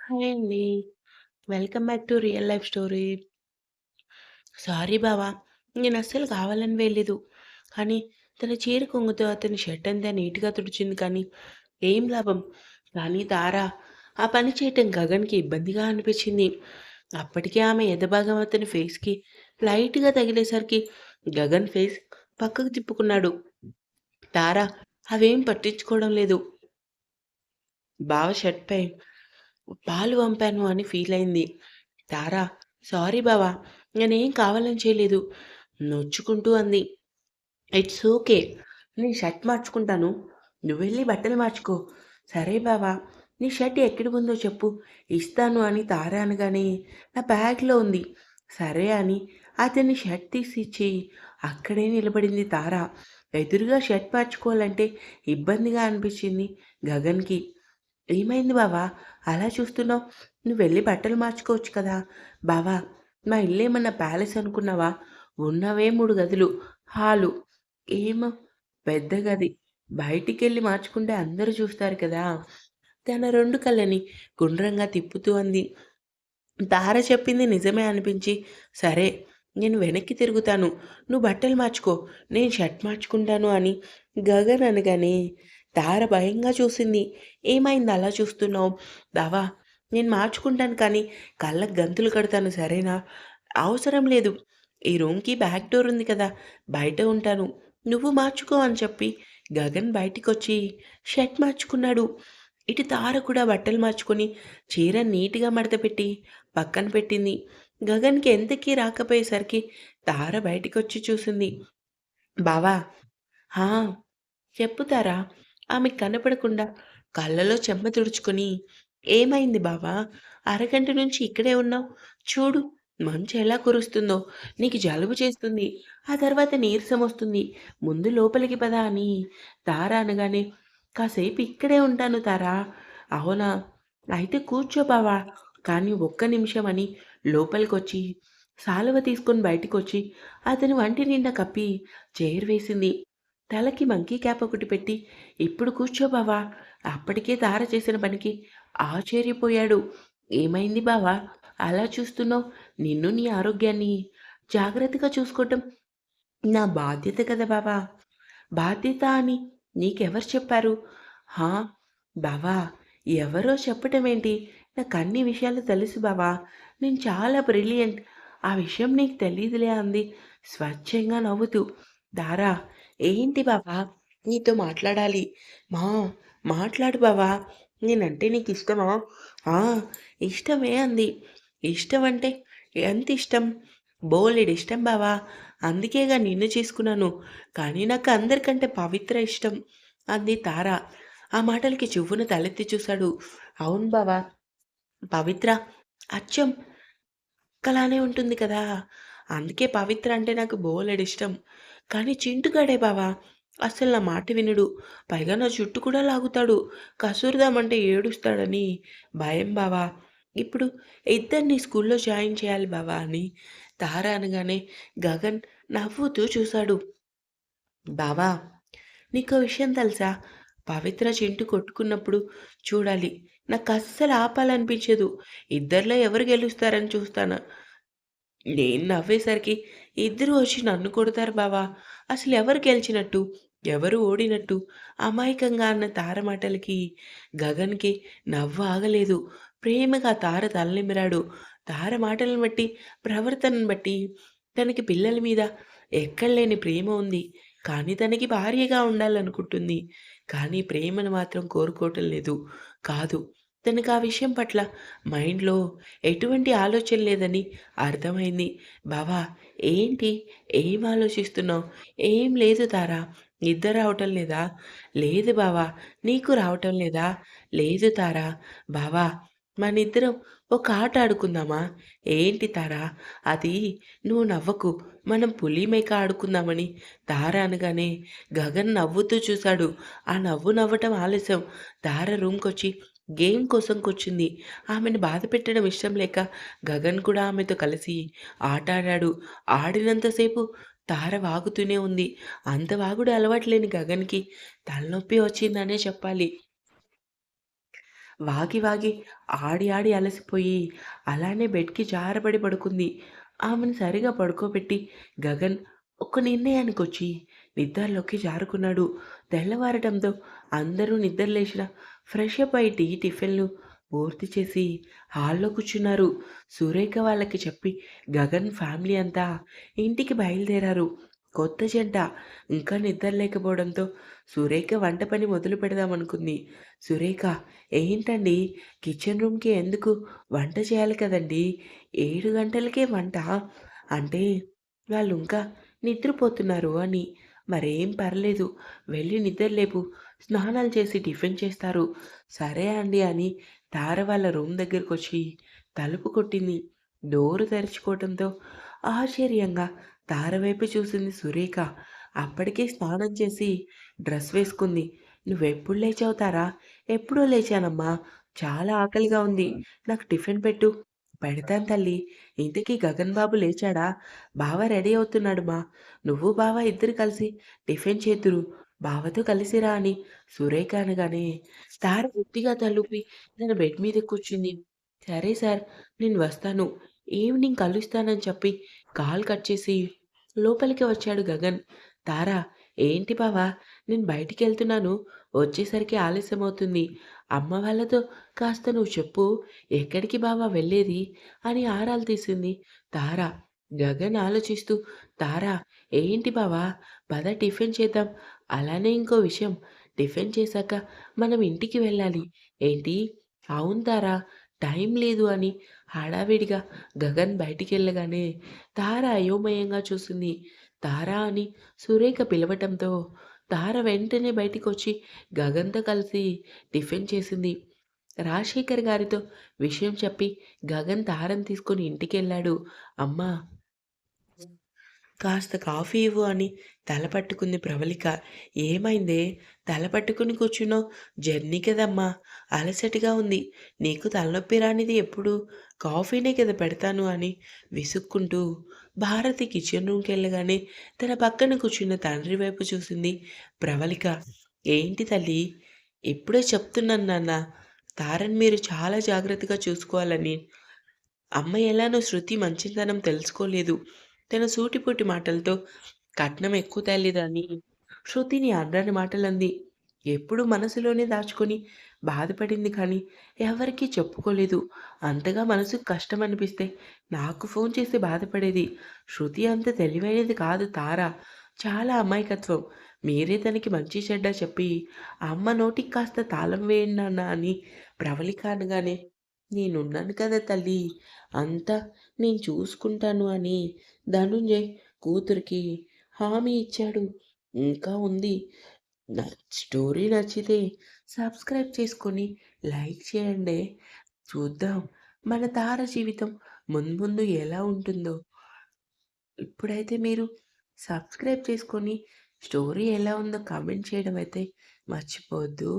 Hi అండి. Welcome back to real life story. Sorry బావ. నేనస్సలు కావాలని వేయలేదు. కానీ తన చీర కొంగుతో అతని షర్ట్ అంతా నీట్‌గా తుడిచింది కానీ, ఏం లాభం? కానీ తార ఆ పని చేయటం గగన్‌కి ఇబ్బందిగా అనిపించింది. అప్పటికే ఆమె ఎదభాగం అతని ఫేస్‌కి లైట్‌గా తగిలేసరికి గగన్ ఫేస్ పక్కకు తిప్పుకున్నాడు. తార అవేం పట్టించుకోవడం లేదు. బావ షర్ట్‌పై పాలు పంపాను అని ఫీల్ అయింది తార సారీ బావా నేనేం కావాలని చేయలేదు. నొచ్చుకుంటూ అంది. It's okay. నేను షర్ట్ మార్చుకుంటాను. నువ్వెళ్ళి బట్టలు మార్చుకో. సరే బావా నీ షర్ట్ ఎక్కడికి ఉందో చెప్పు. ఇస్తాను అని తార అనగానే నా బ్యాగ్‌లో ఉంది. సరే అని అతన్ని షర్ట్ తీసి ఇచ్చి అక్కడే నిలబడింది తారా ఎదురుగా షర్ట్ మార్చుకోవాలంటే ఇబ్బందిగా అనిపించింది గగన్‌కి. ఏమైంది బావా? అలా చూస్తున్నావు? నువ్వు వెళ్ళి బట్టలు మార్చుకోవచ్చు కదా! బావా! మా ఇల్లేమన్నా ప్యాలెస్ అనుకున్నావా? ఉన్నవే మూడు గదులు. హాలు. ఏమో పెద్ద గది. బయటికి వెళ్ళి మార్చుకుంటే అందరూ చూస్తారు కదా! తన రెండు కళ్ళని గుండ్రంగా తిప్పుతూ అంది. తార చెప్పింది నిజమే అనిపించి, సరే నేను వెనక్కి తిరుగుతాను. నువ్వు బట్టలు మార్చుకో. నేను షర్ట్ మార్చుకుంటాను అని గగన్ అనగానే తార భయంగా చూసింది. ఏమైంది అలా చూస్తున్నావు? బావా నేను మార్చుకుంటాను కానీ కళ్ళకు గంతులు కడతాను సరేనా? అవసరం లేదు. ఈ రూమ్‌కి బ్యాక్ డోర్ ఉంది కదా! బయట ఉంటాను. నువ్వు మార్చుకో అని చెప్పి గగన్ బయటికి వచ్చి షర్ట్ మార్చుకున్నాడు. ఇటు తార కూడా బట్టలు మార్చుకొని చీర నీట్‌గా మడతపెట్టి పక్కన పెట్టింది. గగన్‌కి ఎంతకీ రాకపోయేసరికి తార బయటికొచ్చి చూసింది. బావా! హా! ఆమె కనపడకుండా కళ్ళలో చెమ్మ తుడుచుకొని, ఏమైంది బావా? అరగంట నుంచి ఇక్కడే ఉన్నావు. చూడు మంచు ఎలా కురుస్తుందో. నీకు జలుబు చేస్తుంది. ఆ తర్వాత నీరసం వస్తుంది. ముందు లోపలికి పదా అని తారా అనగానే, కాసేపు ఇక్కడే ఉంటాను తారా. అవునా? అయితే కూర్చో బావా. కానీ ఒక్క నిమిషం అని లోపలికొచ్చి శాలువ తీసుకొని బయటికొచ్చి అతని వంటి నిండా కప్పి చేరు వేసింది. తలకి మంకీ క్యాప్ ఒకటి పెట్టి ఇప్పుడు కూర్చో బావా. అప్పటికే దార చేసిన పనికి ఆశ్చర్యపోయాడు. ఏమైంది బావా? అలా చూస్తున్నావు? నిన్ను నీ ఆరోగ్యాన్ని జాగ్రత్తగా చూసుకోవటం నా బాధ్యత కదా బావా! బాధ్యత అని నీకెవరు చెప్పారు? హా! బావా! ఎవరో చెప్పటం ఏంటి నాకు అన్ని విషయాలు తెలుసు బావా! నేను చాలా బ్రిలియంట్. ఆ విషయం నీకు తెలియదులే అంది స్వచ్ఛంగా నవ్వుతూ. దారా ఏంటి బావా? నీతో మాట్లాడాలి. మా మాట్లాడు బావా! నేనంటే నీకు ఇష్టమా ఇష్టమే అంది. ఇష్టం అంటే ఎంత ఇష్టం బోలెడు ఇష్టం బావా! అందుకేగా నిన్ను చేసుకున్నాను. కానీ నాకు అందరికంటే పవిత్ర ఇష్టం అంది తార. ఆ మాటలకి చెవును తలెత్తి చూశాడు. అవును బావా! పవిత్ర అచ్చం కలానే ఉంటుంది కదా! అందుకే పవిత్ర అంటే నాకు బోలెడిష్టం. కానీ చింటుగాడే బావా! అస్సలు నా మాట వినడు. పైగా నా చుట్టూ కూడా లాగుతాడు. కసురుదామంటే ఏడుస్తాడని భయం బావా! ఇప్పుడు ఇద్దరిని స్కూల్లో జాయిన్ చేయాలి బావా అని తార అనగానే గగన్ నవ్వుతూ చూశాడు. బావా! నీకో విషయం తెలుసా? పవిత్ర, చింటు కొట్టుకున్నప్పుడు చూడాలి. నాకు అస్సలు ఆపాలనిపించదు. ఇద్దరిలో ఎవరు గెలుస్తారని చూస్తాను. నేను నవ్వేసరికి ఇద్దరు వచ్చి నన్ను కొడతారు బావా! అసలు ఎవరు గెలిచినట్టు? ఎవరు ఓడినట్టు? అమాయకంగా అన్న తార మాటలకి గగన్‌కి నవ్వు ఆగలేదు. ప్రేమగా తార తలనిమిరాడు. తార మాటలను బట్టి, ప్రవర్తనను బట్టి తనకి పిల్లల మీద ఎక్కడలేని ప్రేమ ఉంది. కానీ తనకి భార్యగా ఉండాలనుకుంటుంది. కానీ ప్రేమను మాత్రం కోరుకోవటం లేదు. కాదు. తనకు ఆ విషయం పట్ల మైండ్‌లో ఎటువంటి ఆలోచన లేదని అర్థమైంది. బావా! ఏంటి? ఏం ఆలోచిస్తున్నావు? ఏం లేదు తారా. నిద్ర రావటం లేదా? లేదు బావా! నీకు రావటం లేదా? లేదు తారా. బావా! మనిద్దరం ఒక ఆట ఆడుకుందామా? ఏంటి తారా? అది నువ్వు నవ్వకు. మనం పులి మేక ఆడుకుందామని తార అనగానే గగన్ నవ్వుతూ చూశాడు. ఆ నవ్వు నవ్వటం ఆలస్యం. తార రూమ్‌కొచ్చి గేమ్ కోసం కూర్చుంది. ఆమెను బాధ పెట్టడం ఇష్టం లేక గగన్ కూడా ఆమెతో కలిసి ఆట ఆడాడు. ఆడినంతసేపు తార వాగుతూనే ఉంది. అంత వాగుడు అలవాటు లేని గగన్‌కి తలనొప్పి వచ్చిందనే చెప్పాలి. వాగి వాగి ఆడి ఆడి అలసిపోయి అలానే బెడ్‌కి జారబడి పడుకుంది. ఆమెను సరిగా పడుకోబెట్టి గగన్ ఒక నిర్ణయానికొచ్చి నిద్రలోకి జారుకున్నాడు. తెల్లవారటంతో అందరూ నిద్రలేచిన ఫ్రెష్ అప్ అయి టీ, టిఫిన్‌లు పూర్తి చేసి హాల్‌లో కూర్చున్నారు. సురేఖ వాళ్ళకి చెప్పి గగన్ ఫ్యామిలీ అంతా ఇంటికి బయలుదేరారు. కొత్త జంట ఇంకా నిద్ర లేకపోవడంతో సురేఖ వంట పని మొదలు పెడదామనుకుంది. సురేఖ ఏంటండి కిచెన్ రూమ్‌కి ఎందుకు? వంట చేయాలి కదండీ! ఏడు గంటలకే వంట అంటే వాళ్ళు ఇంకా నిద్రపోతున్నారు అని. మరేం పర్లేదు వెళ్ళి నిద్రలేపు. స్నానాలు చేసి టిఫిన్ చేస్తారు. సరే అండి అని తార వాళ్ళ రూమ్ దగ్గరకొచ్చి తలుపు కొట్టింది. డోరు తెరుచుకోవడంతో ఆశ్చర్యంగా తార వైపు చూసింది సురేఖ. అప్పటికే స్నానం చేసి డ్రెస్ వేసుకుంది. "నువ్వెప్పుడు లేచావు తారా?" "ఎప్పుడో లేచానమ్మా. చాలా ఆకలిగా ఉంది. నాకు టిఫిన్ పెట్టు." "పెడతాను తల్లి. ఇంతకీ గగన్ బాబు లేచాడా?" "బావ రెడీ అవుతున్నాడు మా. నువ్వు బావ ఇద్దరు కలిసి టిఫిన్ చేద్దురు. బావతో కలిసి రా" అని సురేఖ అనగానే తార వృత్తిగా తలుపి తన బెడ్ మీద కూర్చుంది. "సరే సార్ నేను వస్తాను. ఈవినింగ్ కలుస్తానని" చెప్పి కాల్ కట్ చేసి లోపలికి వచ్చాడు గగన్. "తారా ఏంటి బావ నేను బయటికి వెళ్తున్నాను వచ్చేసరికి ఆలస్యమవుతుంది. అమ్మ వాళ్ళతో కాస్త నువ్వు చెప్పు. ఎక్కడికి బావ వెళ్ళేది?" అని ఆరాలు తీసింది తారా గగన్ ఆలోచిస్తూ "తారా ఏంటి బావ పద టిఫిన్ చేద్దాం. అలానే ఇంకో విషయం టిఫిన్ చేశాక మనం ఇంటికి వెళ్ళాలి." "ఏంటి?" "అవును తారా టైం లేదు" అని హడావిడిగా గగన్ బయటికి వెళ్ళగానే తార అయోమయంగా చూసింది. తారా అని సురేఖ పిలవటంతో తార వెంటనే బయటికొచ్చి గగన్‌తో కలిసి టిఫిన్ చేసింది. రాజశేఖర్ గారితో విషయం చెప్పి గగన్ తారని తీసుకొని ఇంటికెళ్ళాడు. "అమ్మా! కాస్త కాఫీ ఇవ్వు" అని తల పట్టుకుంది ప్రవళిక. "ఏమైందే? తల పట్టుకుని కూర్చున్నావు? జర్నీ కదమ్మా! అలసటగా ఉంది. నీకు తలనొప్పి రానిది ఎప్పుడు? కాఫీనే కదా పెడతాను" అని విసుక్కుంటూ భారతి కిచెన్ రూమ్కి వెళ్ళగానే తన పక్కన కూర్చున్న తండ్రి వైపు చూసింది ప్రవళిక. "ఏంటి తల్లి ఇప్పుడే చెప్తున్నాను నాన్న. తారని మీరు చాలా జాగ్రత్తగా చూసుకోవాలని. అమ్మ ఎలానో శృతి మంచితనం తెలుసుకోలేదు. తన సూటిపోటి మాటలతో కట్నం ఎక్కువ తేలేదని శృతిని అనరాని మాటలంది. ఎప్పుడూ మనసులోనే దాచుకొని బాధపడింది కానీ ఎవరికీ చెప్పుకోలేదు. అంతగా మనసుకు కష్టం అనిపిస్తే నాకు ఫోన్ చేసి బాధపడేది. శృతి అంత తెలివైనది కాదు తారా చాలా అమాయకత్వం. మీరే తనకి మంచి చెడ్డ చెప్పి అమ్మ నోటికి కాస్త తాళం వేయండి అన్న అని ప్రవళిక అనగానే నేనున్నాను కదా తల్లి అంతా నేను చూసుకుంటాను అని ధనుంజయ్ కూతురికి హామీ ఇచ్చాడు. ఇంకా ఉంది. నా స్టోరీ నచ్చితే సబ్స్క్రైబ్ చేసుకొని లైక్ చేయండి చూద్దాం మన తార జీవితం ముందు ఎలా ఉంటుందో. ఇప్పుడైతే మీరు సబ్స్క్రైబ్ చేసుకొని స్టోరీ ఎలా ఉందో కామెంట్ చేయడం అయితే మర్చిపోవద్దు.